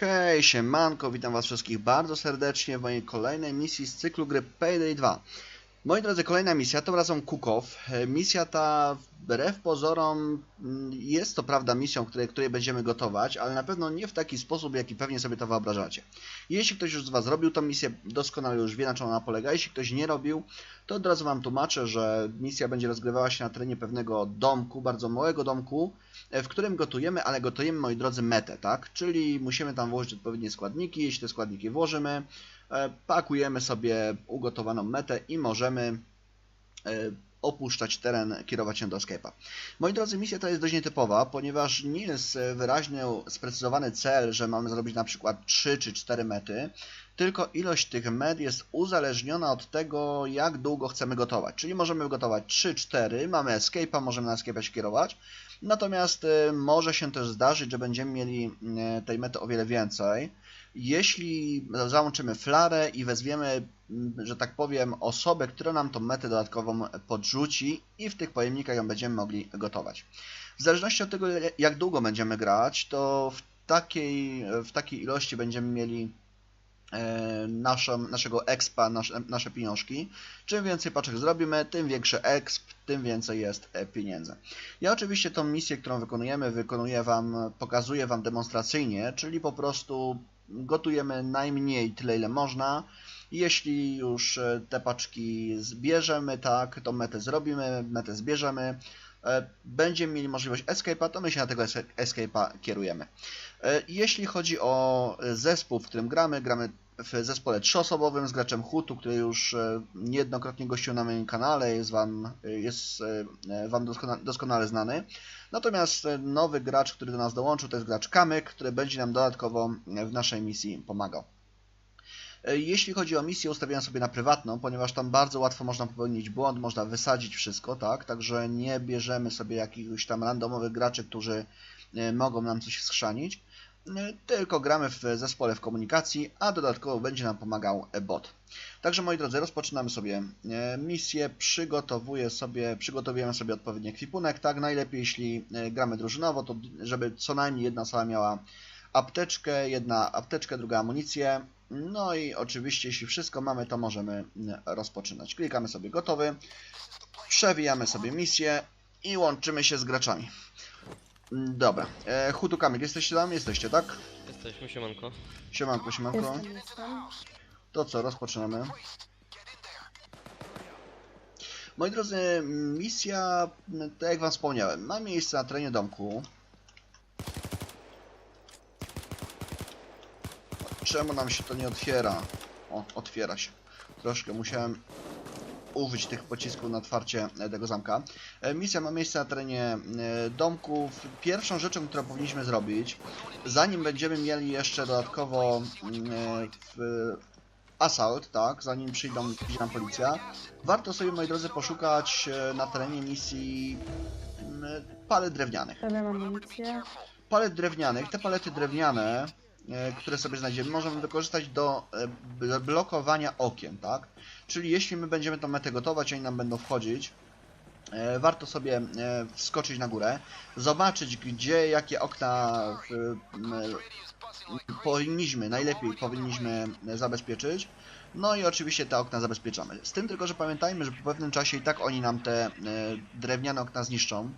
Hej, siemanko, witam was wszystkich bardzo serdecznie w mojej kolejnej misji z cyklu gry Payday 2. Moi drodzy, kolejna misja, tym razem Kukow. E, Misja ta, wbrew pozorom, mm, jest to prawda misją, której, której będziemy gotować, ale na pewno nie w taki sposób, jaki pewnie sobie to wyobrażacie. Jeśli ktoś już z was robił tą misję, doskonale już wie na czym ona polega. Jeśli ktoś nie robił, to od razu wam tłumaczę, że misja będzie rozgrywała się na terenie pewnego domku, bardzo małego domku, e, w którym gotujemy, ale gotujemy, moi drodzy, metę, tak? Czyli musimy tam włożyć odpowiednie składniki, jeśli te składniki włożymy, pakujemy sobie ugotowaną metę i możemy e, opuszczać teren, kierować się do escape'a. Moi drodzy, misja ta jest dość nietypowa, ponieważ nie jest e, wyraźnie sprecyzowany cel, że mamy zrobić na przykład 3 czy 4 mety, tylko ilość tych met jest uzależniona od tego, jak długo chcemy gotować. Czyli możemy gotować 3-4, mamy escape'a, możemy na escape'a się kierować, natomiast e, może się też zdarzyć, że będziemy mieli e, tej mety o wiele więcej. Jeśli załączymy flarę i wezwiemy, m, że tak powiem, osobę, która nam tą metę dodatkową podrzuci i w tych pojemnikach ją będziemy mogli gotować. W zależności od tego, jak długo będziemy grać, to w takiej, w takiej ilości będziemy mieli e, naszą, naszego expa, nasze, nasze pieniążki. Czym więcej paczek zrobimy, tym większy exp, tym więcej jest e, pieniędzy. Ja oczywiście tą misję, którą wykonujemy, wykonuję wam, pokazuję wam demonstracyjnie, czyli po prostu gotujemy najmniej tyle, ile można. Jeśli już e, te paczki zbierzemy, tak, to metę zrobimy, metę zbierzemy, e, będziemy mieli możliwość escape'a, to my się na tego esca- escape'a kierujemy. E, Jeśli chodzi o zespół, w którym gramy, gramy w zespole trzyosobowym z graczem Hutu, który już e, niejednokrotnie gościł na moim kanale, jest Wam, jest e, wam doskona, doskonale znany. Natomiast e, nowy gracz, który do nas dołączył, to jest gracz Kamyk, który będzie nam dodatkowo e, w naszej misji pomagał. E, Jeśli chodzi o misję, ustawiłem sobie na prywatną, ponieważ tam bardzo łatwo można popełnić błąd, można wysadzić wszystko, tak? Także nie bierzemy sobie jakichś tam randomowych graczy, którzy e, mogą nam coś schrzanić, e, tylko gramy w zespole w komunikacji, a dodatkowo będzie nam pomagał bot. Także moi drodzy, rozpoczynamy sobie e, misję, przygotowuję sobie, przygotowujemy sobie odpowiedni ekwipunek, tak? Najlepiej jeśli e, gramy drużynowo, to żeby co najmniej jedna osoba miała apteczkę, jedna apteczkę, druga amunicję. No i oczywiście, jeśli wszystko mamy, to możemy mm, rozpoczynać. Klikamy sobie gotowy, przewijamy sobie misję i łączymy się z graczami. Mm, Dobra, e, Hutu Kamil, jesteście tam? Jesteście, tak? Jesteśmy, siemanko. Siemanko, siemanko. Jestem, jestem. To co, rozpoczynamy. Moi drodzy, misja, tak jak wam wspomniałem, ma miejsce na terenie domku. Czemu nam się to nie otwiera? O, otwiera się. Troszkę musiałem użyć tych pocisków na otwarcie e, tego zamka. E, Misja ma miejsce na terenie e, domku. Pierwszą rzeczą, którą powinniśmy zrobić, zanim będziemy mieli jeszcze dodatkowo mm, assault, tak, zanim przyjdą przyjdzie nam policja, warto sobie, moi drodzy, poszukać na terenie misji mm, palet drewnianych. Palet drewnianych, te palety drewniane, które sobie znajdziemy, możemy wykorzystać do e, bl- blokowania okien, tak? Czyli jeśli my będziemy tą metę gotować, oni nam będą wchodzić, e, warto sobie e, wskoczyć na górę, zobaczyć gdzie, jakie okna powinniśmy, najlepiej powinniśmy zabezpieczyć. No i oczywiście te okna zabezpieczamy. Z tym tylko, że pamiętajmy, że po pewnym czasie i tak oni nam te e, drewniane okna zniszczą.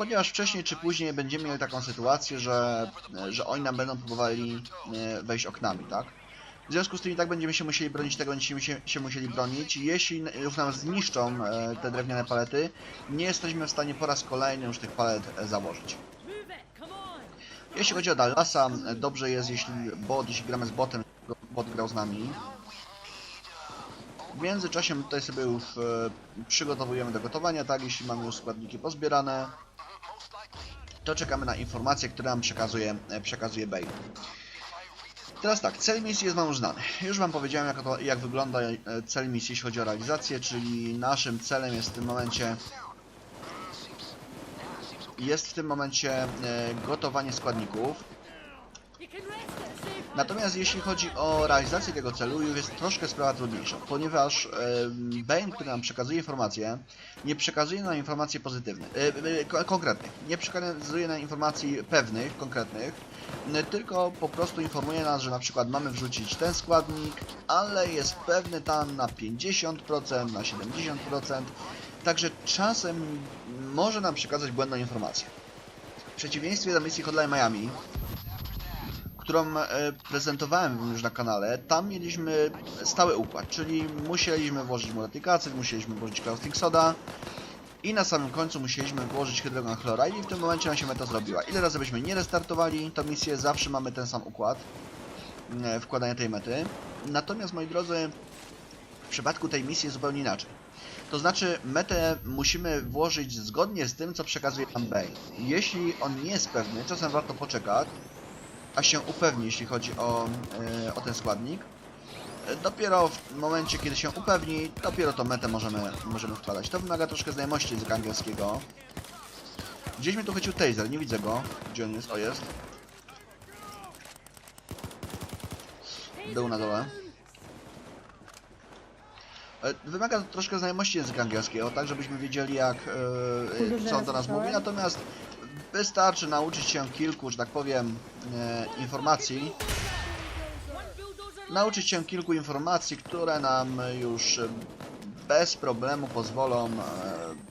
Ponieważ wcześniej czy później będziemy mieli taką sytuację, że, że oni nam będą próbowali e, wejść oknami, tak? W związku z tym i tak będziemy się musieli bronić tego, będziemy się, się musieli bronić. Jeśli już nam zniszczą e, te drewniane palety, nie jesteśmy w stanie po raz kolejny już tych palet e, założyć. Jeśli chodzi o Dallasa, dobrze jest, jeśli bot, jeśli gramy z botem, bot grał z nami. W międzyczasie tutaj sobie już przygotowujemy do gotowania, tak, jeśli mamy już składniki pozbierane, to czekamy na informacje, które nam przekazuje, e, przekazuje Bale. Teraz tak, cel misji jest Wam znany. Już Wam powiedziałem, jak, to, jak wygląda e, cel misji, jeśli chodzi o realizację, czyli naszym celem jest w tym momencie jest w tym momencie e, gotowanie składników. Natomiast jeśli chodzi o realizację tego celu, już jest troszkę sprawa trudniejsza, ponieważ em, Bane, który nam przekazuje informacje, nie przekazuje nam informacji pozytywnych, e, e, ko- konkretnych, nie przekazuje nam informacji pewnych, konkretnych, tylko po prostu informuje nas, że na przykład mamy wrzucić ten składnik, ale jest pewny tam na 50%, na 70%, także czasem może nam przekazać błędną informację. W przeciwieństwie do misji Hotline Miami, którą e, prezentowałem już na kanale, tam mieliśmy stały układ, czyli musieliśmy włożyć multiplikacyt, musieliśmy włożyć Clouding Soda i na samym końcu musieliśmy włożyć hydrogen chloride i w tym momencie nam się meta zrobiła. Ile razy byśmy nie restartowali tą misję, zawsze mamy ten sam układ e, wkładania tej mety. Natomiast moi drodzy, w przypadku tej misji jest zupełnie inaczej. To znaczy, metę musimy włożyć zgodnie z tym, co przekazuje nam Bane. Jeśli on nie jest pewny, czasem warto poczekać, a się upewni, jeśli chodzi o, e, o ten składnik. E, Dopiero w momencie, kiedy się upewni, dopiero tą metę możemy, możemy wkładać. To wymaga troszkę znajomości języka angielskiego. Gdzieś mi tu chwycił taser, nie widzę go. Gdzie on jest? O, jest. Był na dole. E, Wymaga to troszkę znajomości języka angielskiego, tak żebyśmy wiedzieli jak, e, co on do nas mówi, natomiast wystarczy nauczyć się kilku, że tak powiem, e, informacji. Nauczyć się kilku informacji, które nam już e, bez problemu pozwolą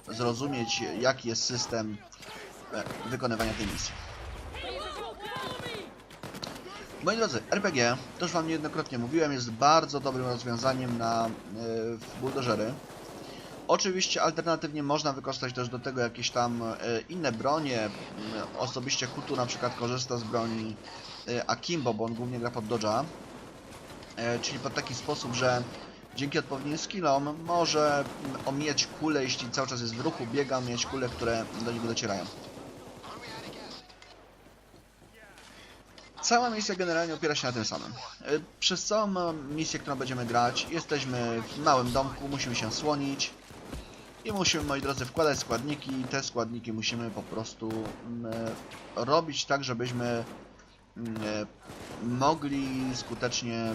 e, zrozumieć jaki jest system e, wykonywania tej misji. Moi drodzy, RPG, już wam niejednokrotnie mówiłem, jest bardzo dobrym rozwiązaniem na e, buldożery. Oczywiście alternatywnie można wykorzystać też do tego jakieś tam e, inne bronie. M, Osobiście Hutu na przykład korzysta z broni e, Akimbo, bo on głównie gra pod dodge'a. E, Czyli pod taki sposób, że dzięki odpowiednim skillom może m, omijać kule, jeśli cały czas jest w ruchu, biega, omijać kule, które do niego docierają. Cała misja generalnie opiera się na tym samym. Przez całą misję, którą będziemy grać, jesteśmy w małym domku, musimy się słonić i musimy, moi drodzy, wkładać składniki. Te składniki musimy po prostu mm, e, robić tak, żebyśmy mm, e, mogli skutecznie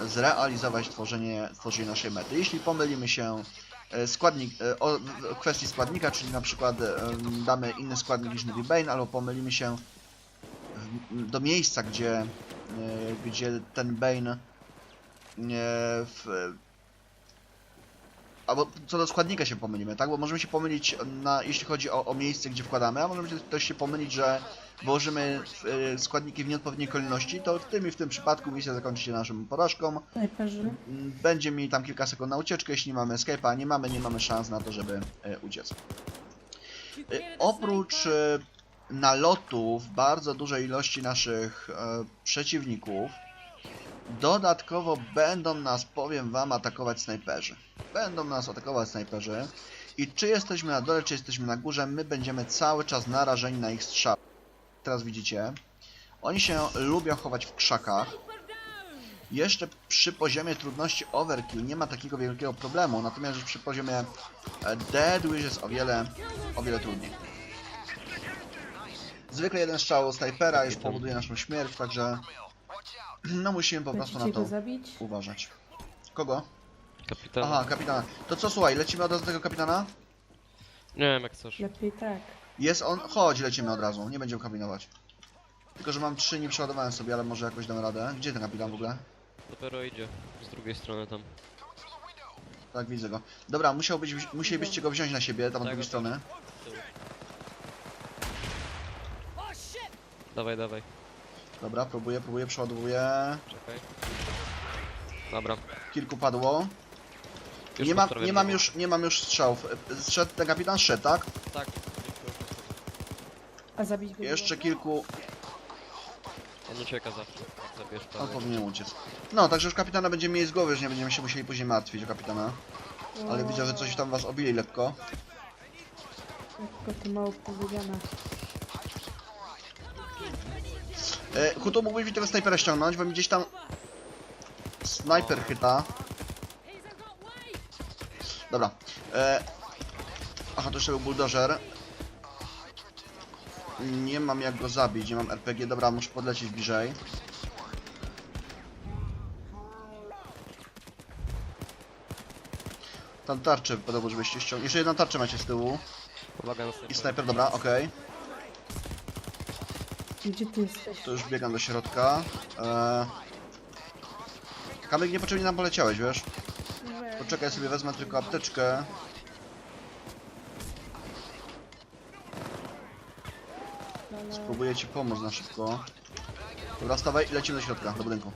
zrealizować tworzenie, tworzenie naszej mety. Jeśli pomylimy się e, składnik, o, kwestii składnika, czyli na przykład damy inny składnik niż mówi Bane, albo pomylimy się do miejsca, gdzie, gdzie ten Bane w, albo co do składnika się pomylimy, tak? Bo możemy się pomylić, na, jeśli chodzi o, o miejsce, gdzie wkładamy, a możemy też się pomylić, że włożymy e, składniki w nieodpowiedniej kolejności, to w tym i w tym przypadku misja zakończy się naszą porażką. Mm, Będzie mieli tam kilka sekund na ucieczkę, jeśli nie mamy escape'a, nie mamy, nie mamy szans na to, żeby e, uciec. E, Oprócz nalotów bardzo dużej ilości naszych przeciwników, dodatkowo będą nas, powiem wam, atakować snajperzy. Będą nas atakować snajperzy i czy jesteśmy na dole, czy jesteśmy na górze, my będziemy cały czas narażeni na ich strzał. Teraz widzicie, oni się lubią chować w krzakach. Jeszcze przy poziomie trudności Overkill nie ma takiego wielkiego problemu, natomiast już przy poziomie e, Dead już jest o wiele, o wiele trudniej. Zwykle jeden strzał snajpera już powoduje naszą śmierć, także no musimy po prostu na to go zabić? uważać. Kogo? Kapitan. Aha, kapitana. To co, słuchaj, lecimy od razu do tego kapitana? Nie wiem jak chcesz. Lepiej tak. Jest on? Chodź, lecimy od razu, nie będziemy kombinować. Tylko, że mam trzy, nie przeładowałem sobie, ale może jakoś damy radę. Gdzie ten kapitan w ogóle? Dopiero idzie. Z drugiej strony tam. Tak, widzę go. Dobra, musiałbyś, musielibyście go wziąć na siebie, tam od Tak, drugiej tak. strony. Dawaj, dawaj. Dobra, próbuję, próbuję, przeładowuję. Czekaj. Dobra. Kilku padło. Już Nie mam, prawie nie mam było. już, nie mam już strzałów. Zszedł ten kapitan, szedł, tak? Tak. A zabić go Jeszcze było? kilku, On ucieka zawsze. Jak zabierz on powinien uciec. No, także już kapitana będziemy mieli z głowy, że nie będziemy się musieli później martwić o kapitana. Ale widzę, że coś tam was obili lekko. Tylko to mało powiedziane. E, Huto, mógłbyś mi tego snajpera ściągnąć, bo mi gdzieś tam... Snajper chyba. Dobra. E... Aha, to jeszcze był buldożer. Nie mam jak go zabić, nie mam RPG. Dobra, muszę podlecieć bliżej. Tam tarczę podobno, żebyście ściągnęli. Jeszcze jedną tarczę macie z tyłu. I snajper, dobra, okej. Okay. Gdzie ty jesteś? To już biegam do środka. Eee... Kamyk, niepotrzebnie nam poleciałeś, wiesz? Poczekaj sobie, wezmę tylko apteczkę. Spróbuję ci pomóc na szybko. Dobra, stawaj i lecimy do środka, do budynku.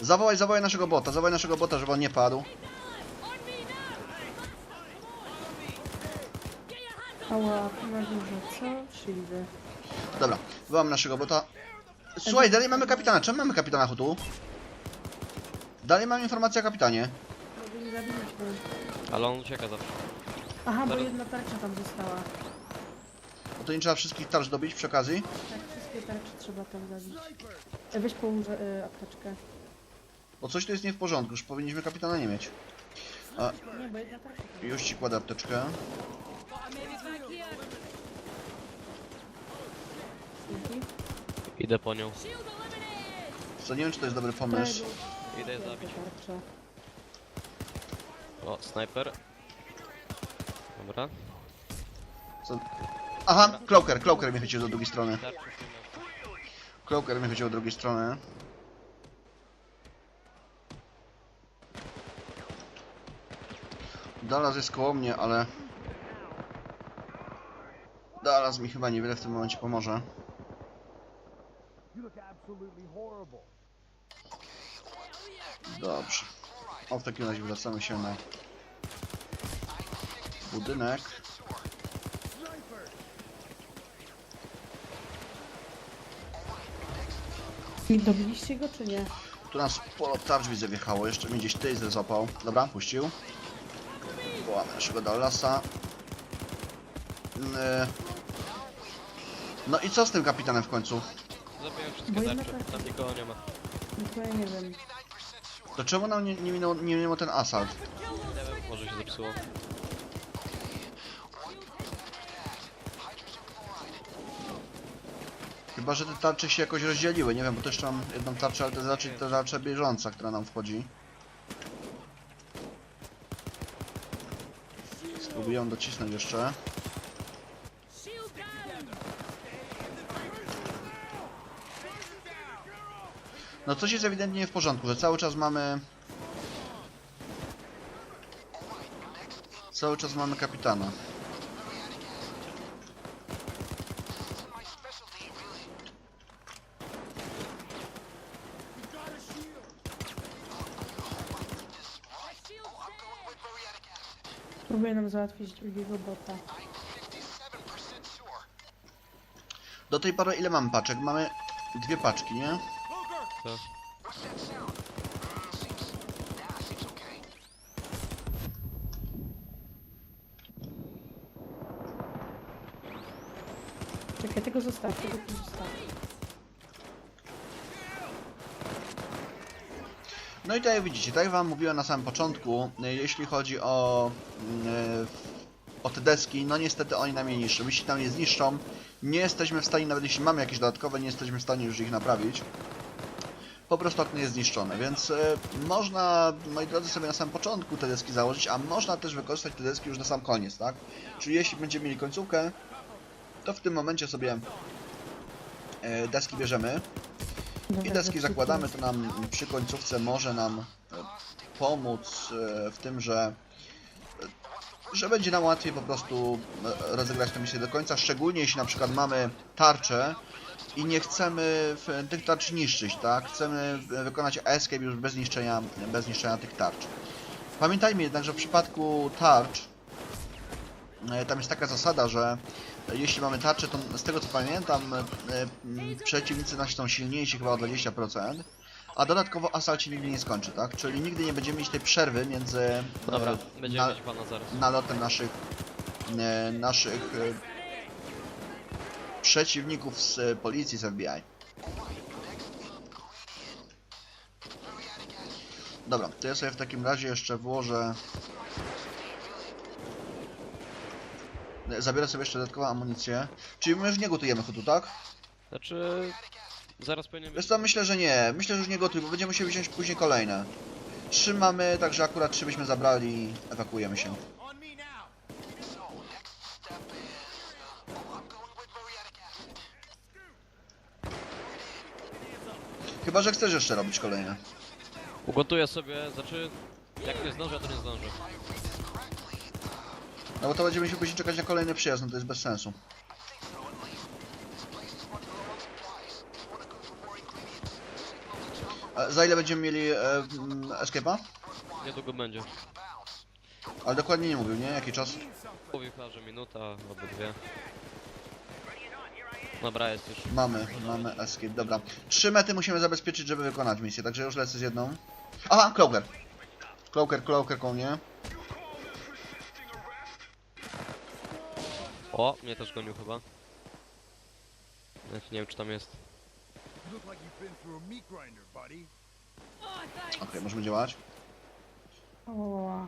Zawołaj, zawołaj naszego bota, zawołaj naszego bota, żeby on nie padł. Ała, na górze, co? Shieldy. Dobra, wyłam naszego bota. Słuchaj, dalej mamy kapitana. Czemu mamy kapitana Hutu? Dalej mam informację o kapitanie. No bo nie zabiliśmy. Ale on ucieka zawsze. Aha, bo Zaraz- jedna tarcza tam została. Bo to nie trzeba wszystkich tarcz dobić przy okazji. Tak, wszystkie tarcze trzeba tam zabić. E, Weź połóż e, apteczkę. Bo coś tu jest nie w porządku, już powinniśmy kapitana nie mieć. Nie, bo jedna tarcza tam. Już ci kładę apteczkę. Idę po nią. Co nie wiem, czy to jest dobry pomysł. Idę je zabić. Tarcza. O, snajper. Dobra. Co? Aha, Cloaker, Cloaker mnie chwycił do drugiej strony. Tarczy. Cloaker mnie chwycił do drugiej strony. Dallas jest koło mnie, ale... Dallas mi chyba niewiele w tym momencie pomoże. Dobrze. O, w takim razie wracamy się na budynek. I dobiliście go, czy nie? Tu nas sporo tarcz widzę wjechało, jeszcze mnie gdzieś taser złapał. Dobra, puścił. Wołamy naszego Dallasa. Yy. No i co z tym kapitanem w końcu? Zabiłem Bo wszystkie jedna tarcze. tarcza. Tam nikogo nie ma. No to ja nie wiem. To czemu nam nie, nie, minął, nie minął ten asalt? Nie wiem, może się zepsuło. Chyba, że te tarcze się jakoś rozdzieliły, nie wiem, bo też mam jedną tarczę, ale to jest raczej ta tarcza bieżąca, która nam wchodzi. Spróbuję ją docisnąć jeszcze. No coś jest ewidentnie nie w porządku, że cały czas mamy... Cały czas mamy kapitana. Próbuję nam załatwić drugiego bota. Do tej pory ile mamy paczek? Mamy dwie paczki, nie? Co? Czekaj, tego zostaw, tego tu zostaw. No i tak jak widzicie, tak jak wam mówiłem na samym początku, e, jeśli chodzi o, e, o te deski, no niestety oni nam je niszczą. Jeśli nam je zniszczą, nie jesteśmy w stanie, nawet jeśli mamy jakieś dodatkowe, nie jesteśmy w stanie już ich naprawić. Po prostu okno jest zniszczone, więc e, można, moi drodzy, sobie na samym początku te deski założyć, a można też wykorzystać te deski już na sam koniec, tak? Czyli jeśli będziemy mieli końcówkę, to w tym momencie sobie e, deski bierzemy, i deski zakładamy, to nam przy końcówce może nam e, pomóc w tym, że że będzie nam łatwiej po prostu rozegrać tę misję do końca, szczególnie jeśli na przykład mamy tarczę i nie chcemy tych tarcz niszczyć, tak? Chcemy wykonać escape już bez niszczenia, bez niszczenia tych tarcz. Pamiętajmy jednak, że w przypadku tarcz e, tam jest taka zasada, że jeśli mamy tarczę, to z tego co pamiętam, e, przeciwnicy nasi są silniejsi chyba o 20%, a dodatkowo asalt się nigdy nie skończy, tak? Czyli nigdy nie będziemy mieć tej przerwy między Dobra, będziemy na, mieć pana zaraz. nalotem naszych e, naszych przeciwników z e, policji, z FBI. Dobra, to ja sobie w takim razie jeszcze włożę Zabiorę sobie jeszcze dodatkową amunicję. Czyli my już nie gotujemy chodu, tak? Znaczy... Zaraz powinien co, myślę, że nie. Myślę, że już nie gotuj, bo będziemy musieli wziąć później kolejne. Trzy mamy, także akurat trzy byśmy zabrali i ewakuujemy się. Chyba, że chcesz jeszcze robić kolejne. Ugotuję sobie, znaczy... Jak nie zdążę, to nie zdążę. No bo to będziemy się później czekać na kolejny przyjazd, no to jest bez sensu. Za ile będziemy mieli e, mm, escape'a? Niedługo będzie. Ale dokładnie nie mówił, nie? Jaki czas? Mówił chyba, że minuta albo dwie. Dobra, jest już. Mamy, mamy escape, dobra. Trzy mety musimy zabezpieczyć, żeby wykonać misję, także już lecę z jedną. Aha, Cloaker. Cloaker, Cloaker koło mnie. O, mnie też gonił chyba. Nie wiem czy tam jest. Okej, możemy działać. O,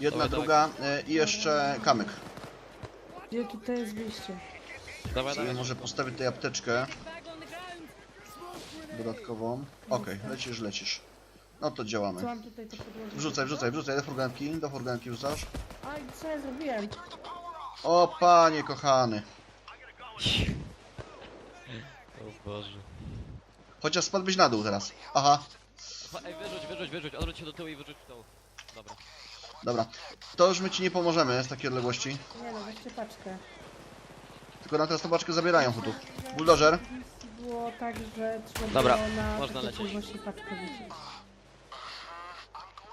Jedna, Dawaj, druga e, i jeszcze kamyk. gdzie tutaj jest wyjście? Dawaj, dawaj. może postawię tutaj apteczkę. Dodatkową. Okej, lecisz, lecisz. No to Co działamy. mam tutaj to podłożyć? Wrzucaj, wrzucaj, wrzucaj do furgonki, do furgonki wrzucasz. Aj, co ja zrobiłem? O panie kochany. O Boże. Chociaż spadłbyś na dół teraz. Aha, Ej, wyrzuć, wyrzuć, wyrzuć, odwróć się do tyłu i wyrzuć w tył. Dobra. dobra. To już my ci nie pomożemy z takiej odległości. Nie no, weźcie paczkę. Tylko na teraz tą paczkę zabierają chutów. Buldożer. Było tak, że trzeba Dobra, było na można takie lecieć. czegości paczkę.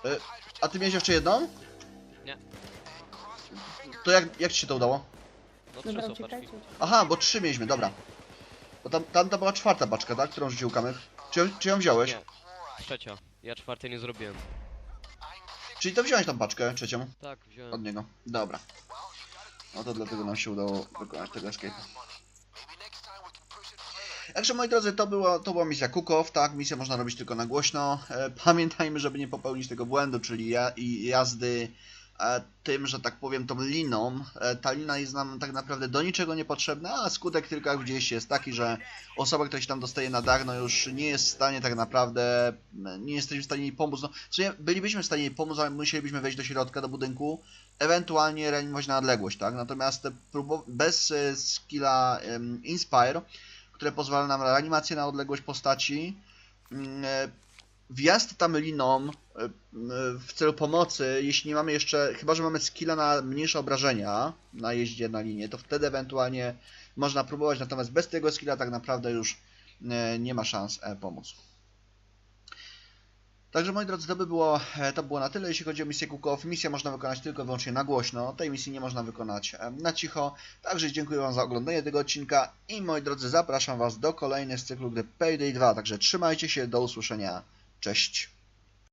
Y, a ty miałeś jeszcze jedną? Nie. To jak, jak ci się to udało? No trzy Dobra, są paczki. uciekajcie. Aha, bo trzy mieliśmy, dobra. Bo tam, była czwarta paczka, tak? Którą rzucił kamyk. Czy, ją- czy ją wziąłeś? Nie. Trzecia. Ja czwartej nie zrobiłem. Czyli to wziąłeś tą paczkę trzecią Tak, wziąłem. od niego. Dobra. No to dlatego nam się udało wykonać tego escape'a. Także moi drodzy, to, było, to była misja Kukow, tak, misję można robić tylko na głośno. E, pamiętajmy, żeby nie popełnić tego błędu, czyli ja, i jazdy tym, że tak powiem, tą liną. E, ta lina jest nam tak naprawdę do niczego niepotrzebna, a skutek tylko gdzieś jest taki, że osoba, która się tam dostaje na dach, no już nie jest w stanie tak naprawdę, e, nie jesteśmy w stanie jej pomóc. No, w sumie bylibyśmy w stanie jej pomóc, ale musielibyśmy wejść do środka, do budynku, ewentualnie reanimować na odległość, tak? Natomiast e, bez e, skilla Inspire, które pozwala nam na reanimację na odległość postaci, e, wjazd tam liną e, w celu pomocy, jeśli nie mamy jeszcze, chyba że mamy skilla na mniejsze obrażenia na jeździe na linię, to wtedy ewentualnie można próbować, natomiast bez tego skilla tak naprawdę już e, nie ma szans e, pomóc. Także moi drodzy, to by było, to było na tyle, jeśli chodzi o misję Kukow. Misję można wykonać tylko i wyłącznie na głośno, tej misji nie można wykonać na cicho. Także dziękuję Wam za oglądanie tego odcinka i moi drodzy, zapraszam Was do kolejnych z cyklu gry Payday 2. Także trzymajcie się, do usłyszenia, cześć.